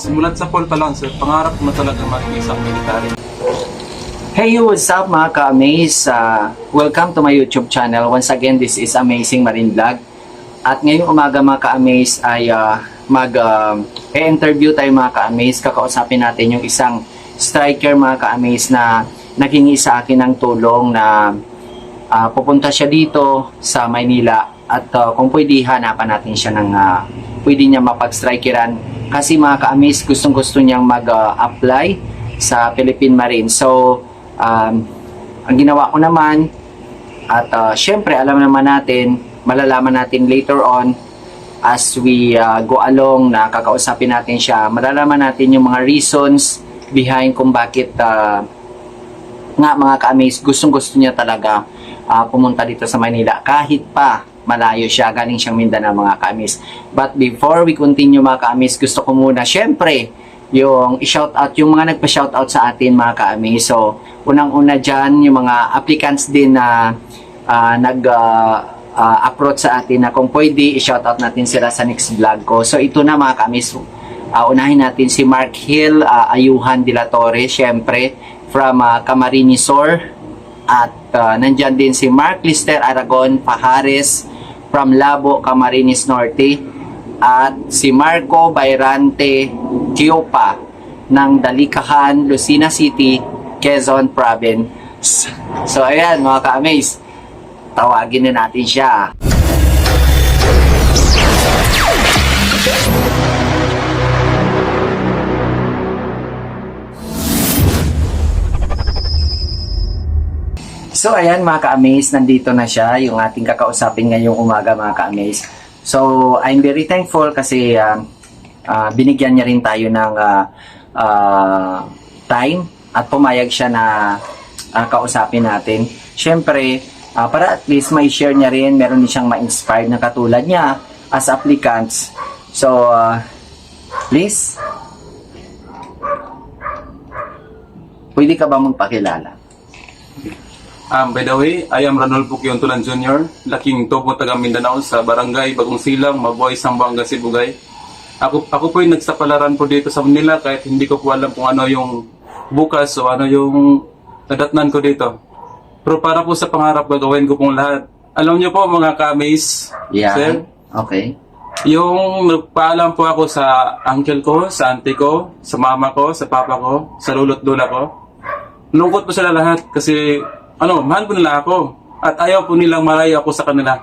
Simulat sa pool pa lang, sir, pangarap mo talaga maging isang military. Hey, what's up mga ka-amaze? Uh, welcome to my YouTube channel. Once again, this is Amazing Marine Vlog. At ngayong umaga mga ka-amaze ay uh, mag-interview tayo mga ka-amaze. Kakausapin natin yung isang striker mga ka-amaze na naghingi sa akin ng tulong na ah, pupunta siya dito sa Maynila at ah, kung pwede hanapan natin siya ng ah, pwede niya mapag-strikeran kasi mga ka-amaze gustong gusto niyang mag-apply sa Philippine Marine. So um, ang ginawa ko naman at ah, syempre alam naman natin malalaman natin later on as we ah, go along na kakausapin natin siya malalaman natin yung mga reasons behind kung bakit ah, nga mga ka-amaze, gustong gusto niya talaga ah, pumunta dito sa Manila. Kahit pa malayo siya, galing siyang Mindanao mga ka-amaze. But before we continue mga ka-amaze, gusto ko muna syempre yung i-shout out yung mga nagpa-shout out sa atin mga ka-amaze. So, unang-una dyan, yung mga applicants din na ah, nag ah, ah, approach sa atin na kung pwede i-shout out natin sila sa next vlog ko. So, ito na mga ka-amaze. Ah, unahin natin si Mark Hill, ah, Ayuhan de la Torre, syempre, from uh, Camarines Sur. At ah, nandyan din si Mark Lister Aragon Pajares from Labo, Camarines Norte. At si Marco Bayrante Kiopa ng Dalikahan, Lucena City, Quezon Province. So ayan mga ka-amaze, tawagin na natin siya. So ayan mga ka-amaze, nandito na siya, yung ating kakausapin ngayong umaga mga ka-amaze. So I'm very thankful kasi ah, ah, binigyan niya rin tayo ng ah, ah, time at pumayag siya na ah, kausapin natin. Siyempre, ah, para at least may share niya rin, meron din siyang ma-inspired na katulad niya as applicants. So, ah, please, pwede ka ba magpakilala? Um, by the way, I am Ranulfo Quiontulan Jr., laking topo taga Mindanao sa Barangay Bagong Silang, Mabuhay, Sambuanga, Sibugay. Ako, ako po yung nagsapalaran po dito sa Manila kahit hindi ko po alam kung ano yung bukas o ano yung nadatnan ko dito. Pero para po sa pangarap, gagawin ko pong lahat. Alam niyo po mga ka-amaze, Yeah. sir, Okay. Yung nagpaalam po ako sa uncle ko, sa auntie ko, sa mama ko, sa papa ko, sa lolo't lola ko. Lungkot po sila lahat kasi ano, mahal po nila ako. At ayaw po nilang malayo ako sa kanila.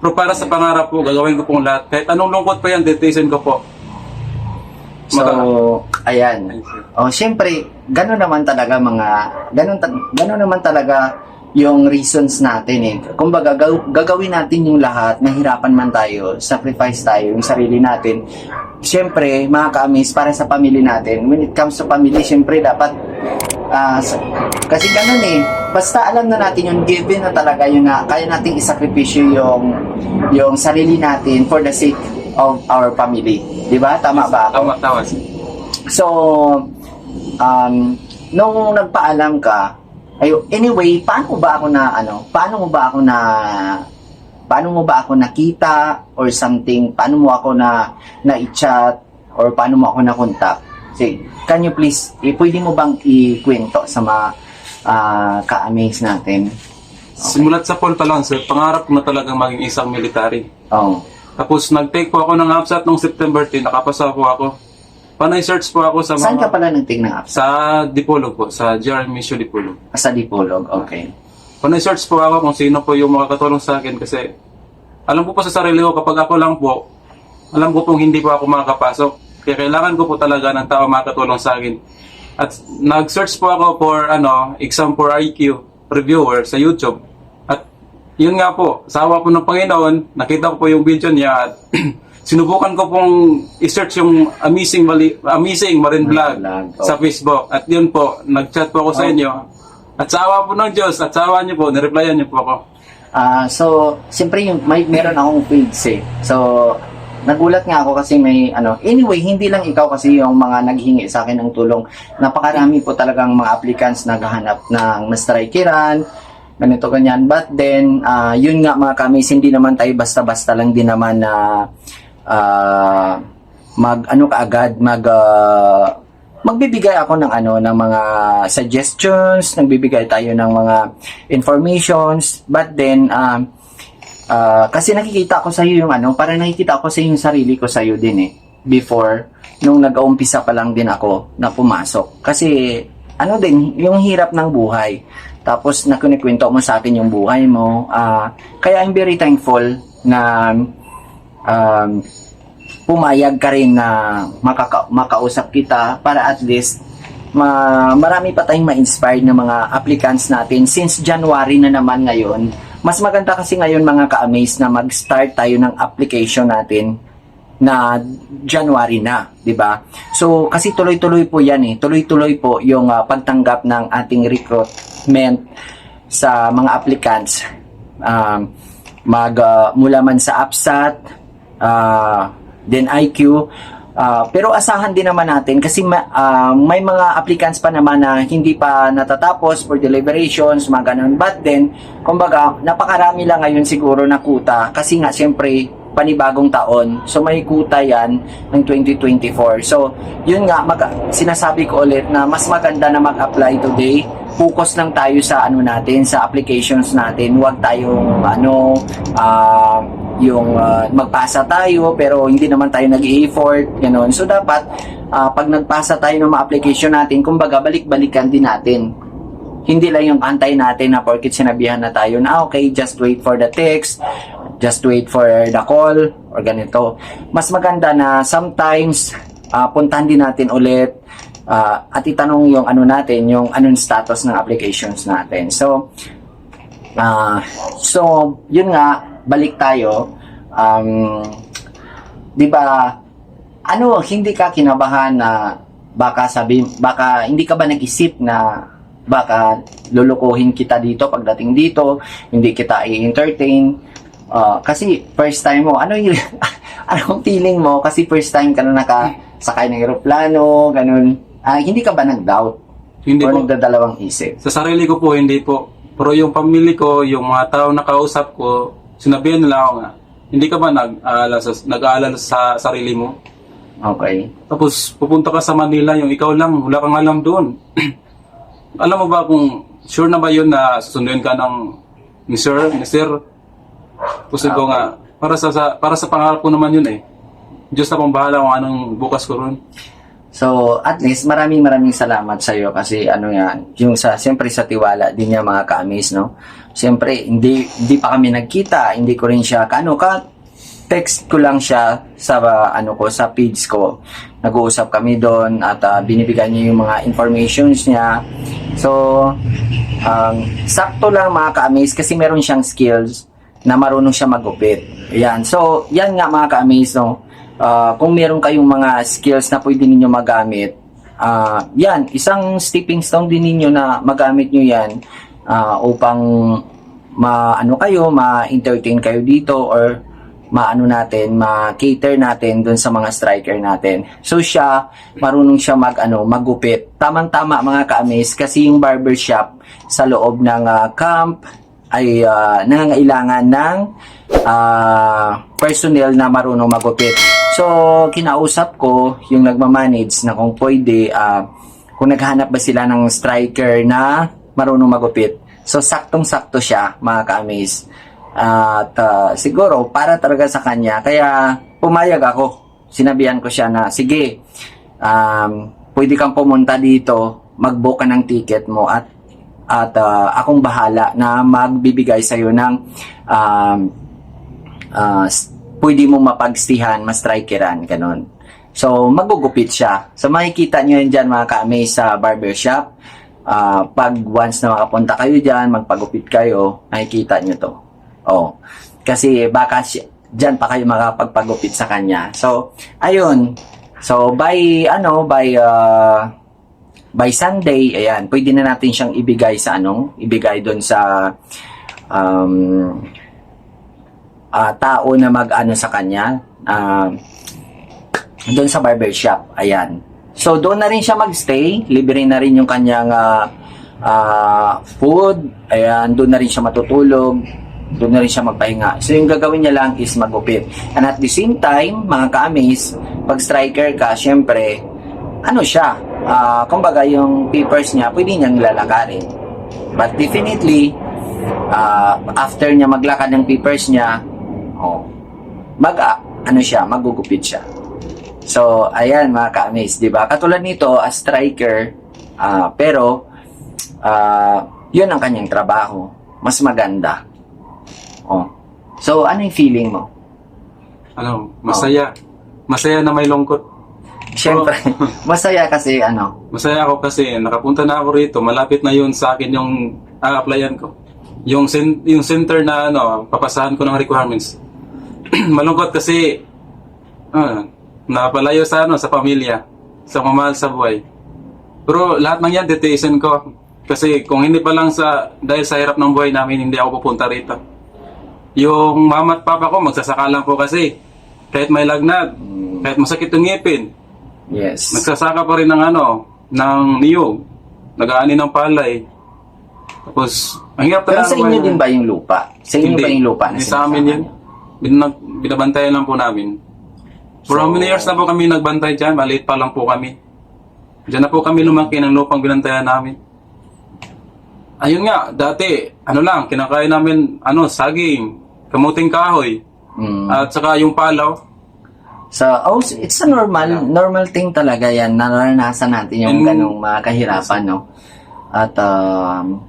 Pero para sa pangarap po, gagawin ko pong lahat. Kahit anong lungkot pa yan, titiisin ko po. So, ayan. Oh, syempre, gano'n naman talaga mga gano'n ta- gano'n naman talaga yung reasons natin eh. Kumbaga gaw- gagawin natin yung lahat, mahirapan man tayo, sacrifice tayo yung sarili natin. Syempre, mga ka-amaze, para sa pamilya natin. When it comes to family, syempre dapat sa- kasi ganun eh. Basta alam na natin yung given na talaga yun na kaya nating isakripisyo yung yung sarili natin for the sake of our family. 'Di ba? Tama ba ako? Tama, tama. So, um, nung nagpaalam ka, ayo, anyway, paano ba ako na, ano, paano mo ba ako na, paano mo ba ako nakita or something, paano mo ako na, na-chat or paano mo ako na-contact? Sige, can you please, eh, pwede mo bang ikwento sa mga ah, ka-amaze natin? Simulat sa pool pa lang, sir. Pangarap ko na talagang maging isang military. Oh. Tapos nag-take po ako ng APSAT noong September 10, nakapasa po ako. Panay search po ako sa Saan ka mga... pala nagting ng apps? Sa Dipolog po, sa GR Mission Dipolog. Sa Dipolog, okay. Kung search po ako kung sino po yung makakatulong sa akin kasi alam ko po sa sarili ko kapag ako lang po, alam ko pong hindi po ako makakapasok. Kaya kailangan ko po talaga ng tao makakatulong sa akin. At nag-search po ako for ano, exam for IQ reviewer sa YouTube. At yun nga po, sa awa po ng Panginoon, nakita ko po yung video niya at sinubukan ko pong i-search yung Amazing, Mali- Amazing Marine Vlog oh. sa Facebook. At yun po, nag-chat po ako sa Oh. inyo. At sa awa po ng Diyos, at sa awa niyo po, nireplyan niyo po ako. Ah, so, siyempre yung may meron akong feeds eh. So, nagulat nga ako kasi may ano, anyway, hindi lang ikaw kasi yung mga naghingi sa akin ng tulong. Napakarami po talagang mga applicants naghahanap ng na-strikeran, ganito ganyan. But then, ah, yun nga mga kamis, hindi naman tayo basta-basta lang din naman na ah, mag ano kaagad mag ah, magbibigay ako ng ano ng mga suggestions, nagbibigay tayo ng mga informations, but then um ah, kasi nakikita ko sa iyo yung ano, para nakikita ko sa iyo yung sarili ko sa iyo din eh before nung nag-uumpisa pa lang din ako na pumasok. Kasi ano din, yung hirap ng buhay. Tapos nakunikwento mo sa akin yung buhay mo. ah kaya I'm very thankful na um, pumayag ka rin na makaka- makausap kita para at least ma marami pa tayong ma-inspired na mga applicants natin since January na naman ngayon. Mas maganda kasi ngayon mga ka-amaze na mag-start tayo ng application natin na January na, 'di ba? So kasi tuloy-tuloy po 'yan eh. Tuloy-tuloy po yung ah, pagtanggap ng ating recruitment sa mga applicants. Um, mag ah, mula man sa APSAT, ah, then IQ, ah, pero asahan din naman natin kasi ma- ah, may mga applicants pa naman na hindi pa natatapos for deliberations, mga ganun. But then, kumbaga, napakarami lang ngayon siguro na kuta kasi nga siyempre panibagong taon. So may kuta yan ng 2024. So yun nga, mag, sinasabi ko ulit na mas maganda na mag-apply today. Focus lang tayo sa ano natin, sa applications natin. Huwag tayong ano, ah, yung ah, magpasa tayo pero hindi naman tayo nag-effort, ganun. So dapat ah, pag nagpasa tayo ng mga application natin, kumbaga balik-balikan din natin hindi lang yung antay natin na porkit sinabihan na tayo na "Ah, okay, just wait for the text, just wait for the call, or ganito. Mas maganda na sometimes ah, puntahan din natin ulit ah, at itanong yung ano natin, yung anong status ng applications natin. So, ah, so yun nga, balik tayo. Um, di ba, ano, hindi ka kinabahan na baka sabi, baka hindi ka ba nag-isip na baka lulukuhin kita dito pagdating dito, hindi kita i-entertain. Ah, kasi first time mo, ano yung anong feeling mo kasi first time ka na nakasakay ng eroplano, ganun. Ah, hindi ka ba nag-doubt Hindi po. nagdadalawang isip? Sa sarili ko po, hindi po. Pero yung pamilya ko, yung mga tao na kausap ko, sinabihan nila ako nga, hindi ka ba nag-aalala sa, nag-aalala sa sarili mo? Okay. Tapos pupunta ka sa Manila, yung ikaw lang, wala kang alam doon. alam mo ba kung sure na ba yun na susunduin ka ng ni sir, ni sir? Kasi ko nga, para sa, sa para sa pangarap ko naman yun eh. Diyos na pang bahala kung anong bukas ko ron. So, at least maraming maraming salamat sa iyo kasi ano yan, yung sa siyempre sa tiwala din niya mga ka-amaze, no. Siyempre, hindi hindi pa kami nagkita, hindi ko rin siya kaano ka text ko lang siya sa ano ko sa page ko. Nag-uusap kami doon at uh, binibigyan niya yung mga informations niya. So, um, sakto lang mga ka-amaze kasi meron siyang skills na marunong siya magupit. Ayan. So, yan nga mga ka-amaze, no. Ah, kung meron kayong mga skills na pwede ninyo magamit, ah, yan, isang stepping stone din ninyo na magamit nyo yan ah, upang ma-ano kayo, ma-entertain kayo dito or maano natin, ma-cater natin dun sa mga striker natin. So siya, marunong siya mag ano, magupit. Tamang-tama mga ka-amaze kasi yung barbershop sa loob ng ah, camp ay ah, nangangailangan ng ah, personnel na marunong magupit. So, kinausap ko yung nagmamanage na kung pwede, ah, kung naghanap ba sila ng striker na marunong magupit. So, saktong-sakto siya, mga ka-amaze. At ah, siguro, para talaga sa kanya, kaya pumayag ako. Sinabihan ko siya na, sige, um, pwede kang pumunta dito, mag-book ka ng ticket mo at at ah, akong bahala na magbibigay sa iyo ng um, ah, s- pwede mo mapagstihan, ma-strikeran, ganun. So, magugupit siya. So, makikita nyo yun dyan mga ka-amaze sa barbershop. Ah, pag once na makapunta kayo dyan, magpagupit kayo, makikita nyo to. Oh. Kasi baka dyan pa kayo makapagpagupit sa kanya. So, ayun. So, by, ano, by, uh, by Sunday, ayan, pwede na natin siyang ibigay sa ano, ibigay doon sa um, ah, tao na mag-ano sa kanya, um, doon sa barbershop, ayan. So, doon na rin siya magstay, libre na rin yung kanyang ah, ah, food, ayan, doon na rin siya matutulog, doon na rin siya magpahinga. So yung gagawin niya lang is magupit. And at the same time, mga ka-amaze, pag striker ka, syempre, ano siya, ah, kumbaga yung papers niya, pwede niyang lalakarin. But definitely, ah, after niya maglakad ng papers niya, oh, mag, ah, ano siya, magugupit siya. So, ayan mga ka-amaze, di ba? Katulad nito, as striker, ah, pero, ah, yun ang kanyang trabaho. Mas maganda. Oh. So, ano yung feeling mo? Ano, masaya. Masaya na may lungkot. Siyempre, masaya kasi ano, Masaya ako kasi nakapunta na ako rito. Malapit na yun sa akin yung a-applyan ko. Yung, cen- yung center na ano, papasahan ko ng requirements. Malungkot kasi ah, napalayo sa ano, sa pamilya, sa mamahal sa buhay. Pero lahat ng yan, titiisin ko. Kasi kung hindi pa lang sa, dahil sa hirap ng buhay namin, hindi ako pupunta rito. Yung mama at papa ko, magsasaka lang po kasi. Kahit may lagnat, kahit masakit yung ngipin, yes. Nagsasaka pa rin ng ano, ng niyog. Nag-aani ng palay. Tapos, ang hirap Pero talaga sa inyo din ba yung lupa? Sa inyo Hindi. ba yung lupa na sa amin yan. niyo? Binag, binabantayan lang po namin. For how So- many years na po kami nagbantay dyan? Maliit pa lang po kami. Diyan na po kami lumaki ng lupang binantayan namin. Ayun nga, dati, ano lang, kinakain namin, ano, saging, kamuting kahoy, Mm. at saka yung palaw. So, oh, it's a normal, normal thing talaga yan. Naranasan natin yung And- ganong mga kahirapan, no? At, um,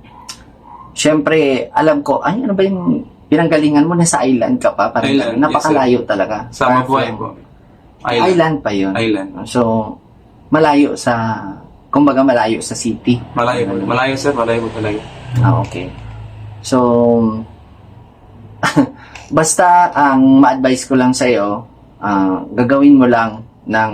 syempre, alam ko, ay, ano ba yung pinanggalingan mo? Nasa island ka pa? Parang Island, ganun. napakalayo talaga. Sa Far Mabuhay from- po. Island. Island. pa yun. Island. So, malayo sa, kumbaga malayo sa city. Malayo po. Malayo sir, malayo po talaga. Ah, okay. So, basta ang ma-advise ko lang sa'yo, ah, gagawin mo lang ng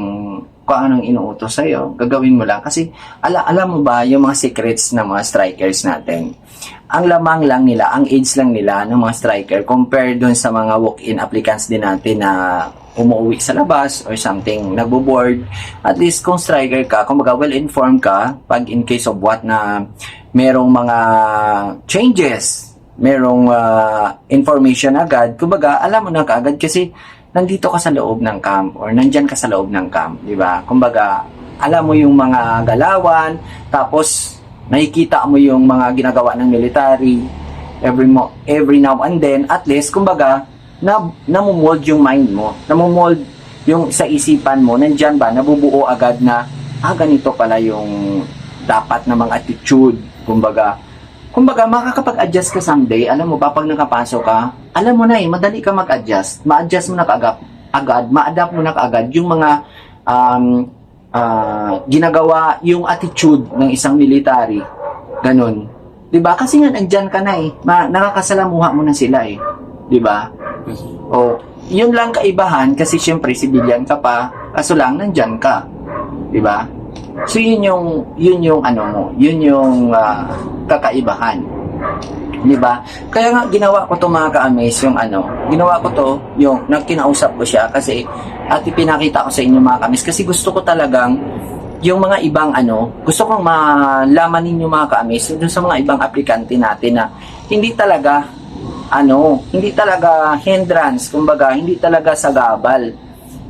kung anong inuutos sa'yo, gagawin mo lang. Kasi, ala, alam mo ba, yung mga secrets ng mga strikers natin, ang lamang lang nila, ang age lang nila ng mga striker compare dun sa mga walk-in applicants din natin na umuwi sa labas or something, nagbo-board. At least kung striker ka, kung baga well-informed ka, pag in case of what na merong mga changes, merong ah, information agad, kumbaga alam mo na kaagad kasi nandito ka sa loob ng camp or nandyan ka sa loob ng camp, di ba? Kumbaga, alam mo yung mga galawan, tapos nakikita mo yung mga ginagawa ng military every mo every now and then at least kumbaga na namumold yung mind mo namumold yung sa isipan mo nandyan ba nabubuo agad na ah ganito pala yung dapat na mga attitude kumbaga kumbaga makakapag-adjust ka someday alam mo ba pag nakapasok ka alam mo na eh madali ka mag-adjust ma-adjust mo na kaagad agad ma-adapt mo na kaagad yung mga um, ah, ginagawa yung attitude ng isang military. Ganon. 'Di ba? Kasi nga nandyan ka na eh. Ma- nakakasalamuha mo na sila eh. 'Di ba? O, yun lang kaibahan kasi syempre civilian ka pa, kaso lang nandyan ka. 'Di ba? So yun yung yun yung ano mo, yun yung ah, kakaibahan. 'Di ba? Kaya nga ginawa ko to mga ka-amaze yung ano, ginawa ko to yung nagkinausap ko siya kasi at ipinakita ko sa inyo mga ka-amaze kasi gusto ko talagang yung mga ibang ano, gusto kong malaman ninyo mga ka-amaze dun sa mga ibang aplikante natin na hindi talaga ano, hindi talaga hindrance, kumbaga hindi talaga sagabal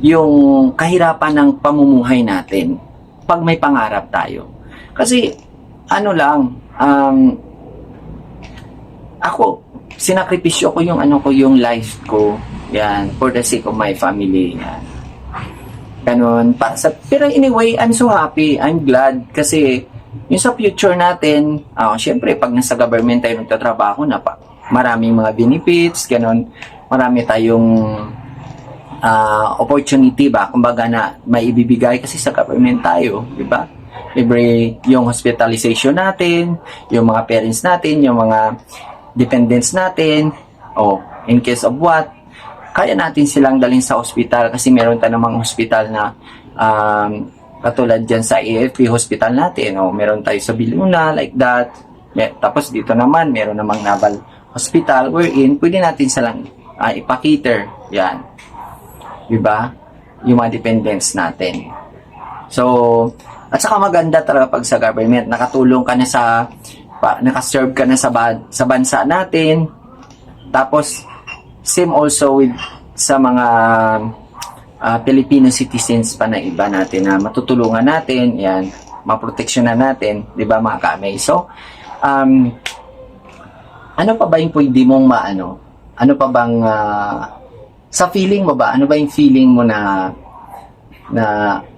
yung kahirapan ng pamumuhay natin pag may pangarap tayo. Kasi ano lang, um, ako, sinakripisyo ko yung ano ko, yung life ko. Yan, for the sake of my family. Yan. Ganon. Para sa, pero anyway, I'm so happy. I'm glad kasi yung sa future natin, ah syempre, pag nasa government tayo nagtatrabaho na pa, maraming mga benefits, ganon. Marami tayong ah, opportunity ba, kumbaga na may ibibigay kasi sa government tayo, di ba? Libre yung hospitalization natin, yung mga parents natin, yung mga dependents natin, o in case of what, kaya natin silang dalhin sa ospital kasi meron tayong mga hospital na um, katulad dyan sa AFP hospital natin, o meron tayo sa Biluna, like that. May- Tapos dito naman, meron namang Naval Hospital wherein pwede natin silang uh, ipakiter. Yan. Diba? Yung mga dependents natin. So, at saka maganda talaga pag sa government, nakatulong ka na sa, pa, nakaserve ka na sa, ba, sa bansa natin, Tapos, same also with sa mga ah, Filipino citizens pa na iba natin na matutulungan natin, yan, maproteksyonan natin, di ba mga kamay? So, um, ano pa ba yung pwede mong maano? Ano pa bang, ah, sa feeling mo ba, ano ba yung feeling mo na, na,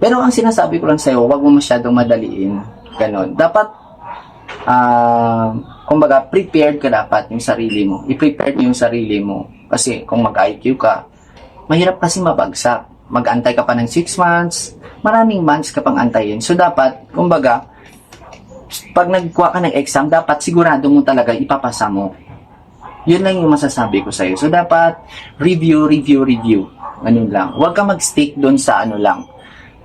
pero ang sinasabi ko lang sa'yo, huwag mo masyadong madaliin, ganon. Dapat, ah, kumbaga, prepared ka dapat yung sarili mo. I-prepare mo yung sarili mo. Kasi kung mag-IQ ka, mahirap kasi mabagsak. Mag-antay ka pa ng 6 months, maraming months ka pang antayin. So, dapat, kumbaga, pag nagkuha ka ng exam, dapat sigurado mo talaga ipapasa mo. Yun lang yung masasabi ko sa'yo. So, dapat review, review, review. Ganun lang. Huwag ka mag-stick doon sa ano lang.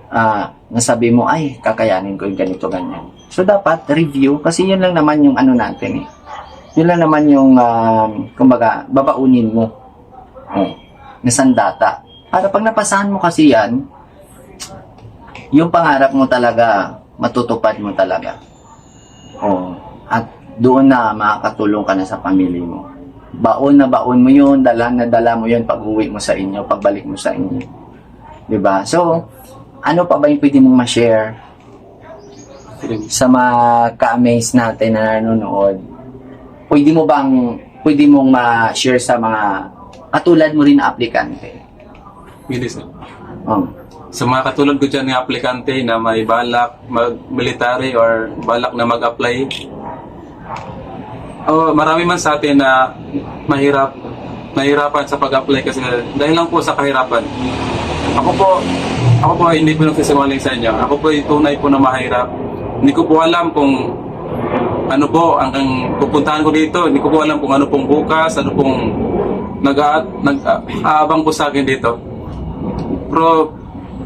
Ah, nasabi mo, ay, kakayanin ko yung ganito, ganyan. So, dapat review kasi yun lang naman yung ano natin eh. Yun lang naman yung, um, kumbaga, babaunin mo. Oh, na sandata. Para pag napasahan mo kasi yan, yung pangarap mo talaga, matutupad mo talaga. Oh, at doon na makakatulong ka na sa pamilya mo. Baon na baon mo yun, dala na dala mo yun pag uwi mo sa inyo, pagbalik mo sa inyo. ba? So, ano pa ba yung pwede mong ma-share sa mga ka-amaze natin na nanonood? Pwede mo bang, pwede mong ma-share sa mga katulad mo rin na aplikante? Hindi sir. Um, Sa mga katulad ko dyan ng aplikante na may balak mag-military or balak na mag-apply, oh, marami man sa atin na mahirap, nahirapan sa pag-apply kasi dahil lang po sa kahirapan. Ako po, ako po hindi po nagsisinungaling sa inyo. Ako po yung tunay po na mahirap. Hindi ko po alam kung ano po ang, ang pupuntahan ko dito. Hindi ko po alam kung ano pong bukas, ano pong nag, nag po sa akin dito. Pero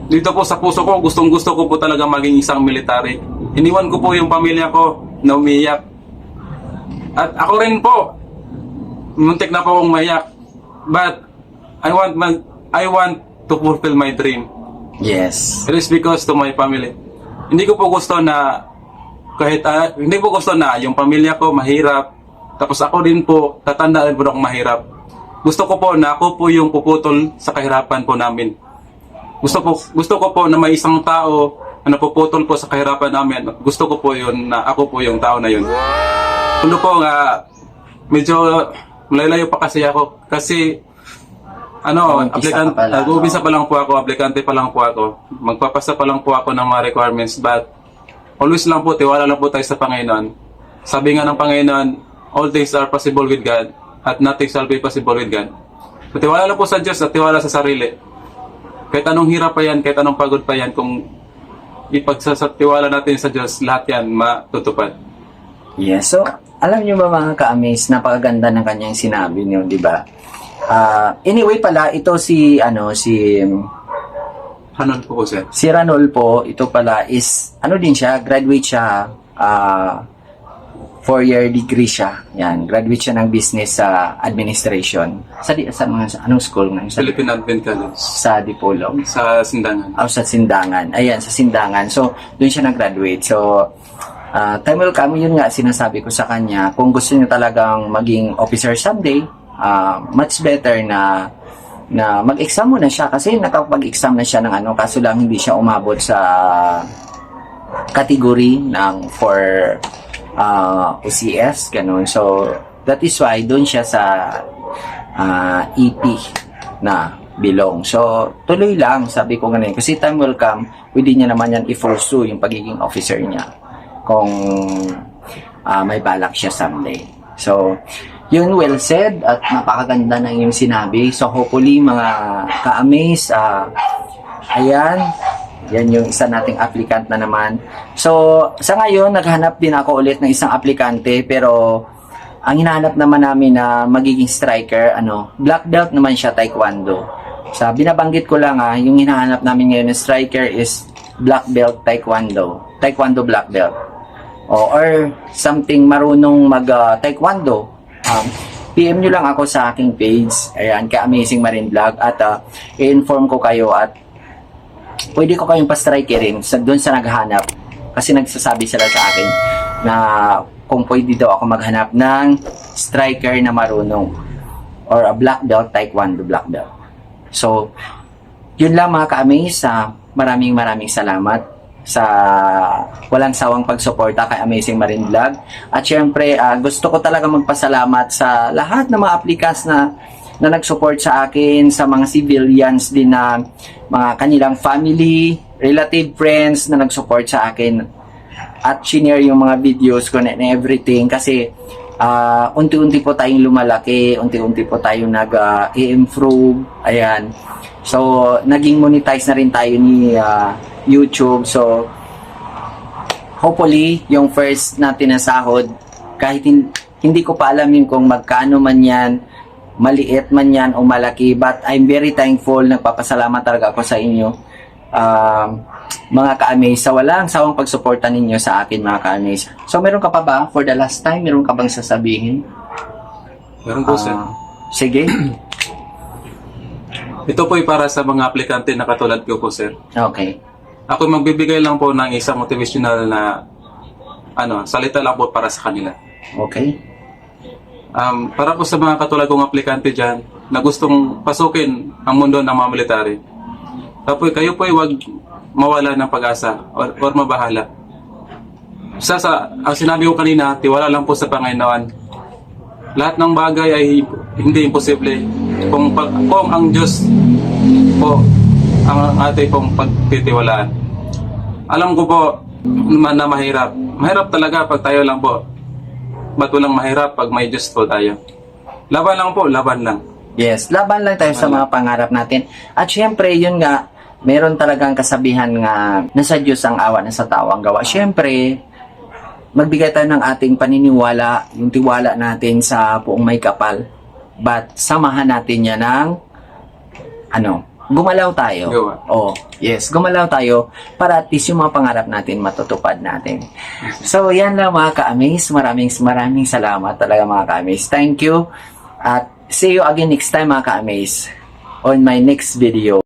dito po sa puso ko, gustong gusto ko po talaga maging isang military. Iniwan ko po yung pamilya ko na umiyak. At ako rin po, muntik na po akong maiyak. But I want my, I want to fulfill my dream. yes. It is because to my family. Hindi ko po gusto na kahit ah, hindi ko gusto na yung pamilya ko mahirap tapos ako din po tatanda rin po akong mahirap. Gusto ko po na ako po yung puputol sa kahirapan po namin. Gusto po gusto ko po na may isang tao na napuputol po sa kahirapan namin. Gusto ko po yun na ako po yung tao na yun. Ano po nga medyo malayo pa kasi ako kasi ano, ka pa lang. nag-uumpisa pa lang po ako, aplikante pa lang po ako. Magpapasa pa lang po ako ng mga requirements, but always lang po, tiwala lang po tayo sa Panginoon. Sabi nga ng Panginoon, all things are possible with God, at nothing shall be possible with God. So, tiwala lang po sa Diyos at tiwala sa sarili. Kahit anong hirap pa yan, kahit anong pagod pa yan, kung ipagsasatiwala natin sa Diyos, lahat yan matutupad. Yes. So, alam niyo ba mga ka-amaze, napakaganda ng kanyang sinabi niyo, di ba? Ah, anyway pala, ito si, ano, si, Ano po po, sir? si Ranolfo, ito pala is, ano din siya, graduate siya, ah, four-year degree siya. Yan, graduate siya ng business sa administration. Sa, di, sa mga, sa- anong school nga? Sa, Philippine Advent College. sa Dipolo. Sa Sindangan. o sa Sindangan. Ayan, sa Sindangan. So, doon siya nag-graduate. So, ah, time will come, yun nga, sinasabi ko sa kanya, kung gusto niyo talagang maging officer someday, ah, much better na na mag-exam muna siya kasi nakapag-exam na siya ng ano kaso lang hindi siya umabot sa category ng for ah, OCS ganun so that is why doon siya sa ah, EP na belong. So, tuloy lang, sabi ko ganun. Kasi time will come, pwede niya naman yan i-pursue yung pagiging officer niya. Kung ah, may balak siya someday. So, yun well said at napakaganda ng iyong sinabi. So, hopefully mga ka-amaze, ah, ayan, yan yung isa nating applicant na naman. So, sa ngayon, naghanap din ako ulit ng isang aplikante pero ang hinahanap naman namin na magiging striker, ano, black belt naman siya taekwondo. Sa binabanggit ko lang ah, yung hinahanap namin ngayon na striker is black belt taekwondo. Taekwondo black belt. O, or something marunong mag ah, taekwondo. Um, PM nyo lang ako sa aking page. Ayan, ka Amazing Marine Vlog. At ah, i-inform ko kayo at pwede ko kayong pa-strikerin sa doon sa naghahanap kasi nagsasabi sila sa akin na kung pwede daw ako maghanap ng striker na marunong. or a black belt, Taekwondo black belt. So, yun lang mga ka-amaze. ah, maraming maraming salamat sa walang sawang pagsuporta kay Amazing Marine Vlog. At syempre, ah, gusto ko talaga magpasalamat sa lahat ng mga applicants na na nag-support sa akin, sa mga civilians din na mga kanilang family, relative, friends na nag-support sa akin at shinare yung mga videos ko and everything kasi ah, unti-unti po tayong lumalaki, unti-unti po tayong nag-i-improve. Ayan. So, naging monetize na rin tayo ni ah, YouTube. So, hopefully, yung first natin na sahod, kahit hin- hindi ko pa alam yun kung magkano man yan, maliit man yan o malaki, but I'm very thankful, nagpapasalamat talaga ako sa inyo. Um, mga ka-amaze, sa walang sawang pagsuporta ninyo sa akin mga ka-amaze. So, meron ka pa ba, for the last time, meron ka bang sasabihin? Meron po, sir. Ah, sige. Ito po ay para sa mga aplikante na katulad ko po, sir. Okay. Ako magbibigay lang po ng isang motivational na ano, salita lang po para sa kanila. Okay. Um, para po sa mga katulad kong aplikante dyan na gustong pasukin ang mundo ng mga military. Tapos kayo po ay wag mawala ng pag-asa or, or mabahala. Sa, sa, ang sinabi ko kanina, tiwala lang po sa Panginoon. Lahat ng bagay ay hindi imposible. Kung, pag, kung ang Diyos po ang ating pong pagtitiwalaan. Alam ko po naman na mahirap. Mahirap talaga pag tayo lang po. Ba't walang mahirap pag may Diyos po tayo? Laban lang po, laban lang. Yes, laban lang tayo sa mga pangarap natin. At syempre, yun nga, meron talagang kasabihan nga nasa Diyos ang awa, nasa tao ang gawa. Syempre, magbigay tayo ng ating paniniwala, yung tiwala natin sa buong may kapal. But samahan natin yan ng ano, gumalaw tayo. Gawa. Oh, yes, gumalaw tayo para at least yung mga pangarap natin matutupad natin. So, yan lang mga ka-amaze. Maraming maraming salamat talaga mga ka-amaze. Thank you. At see you again next time mga ka-amaze on my next video.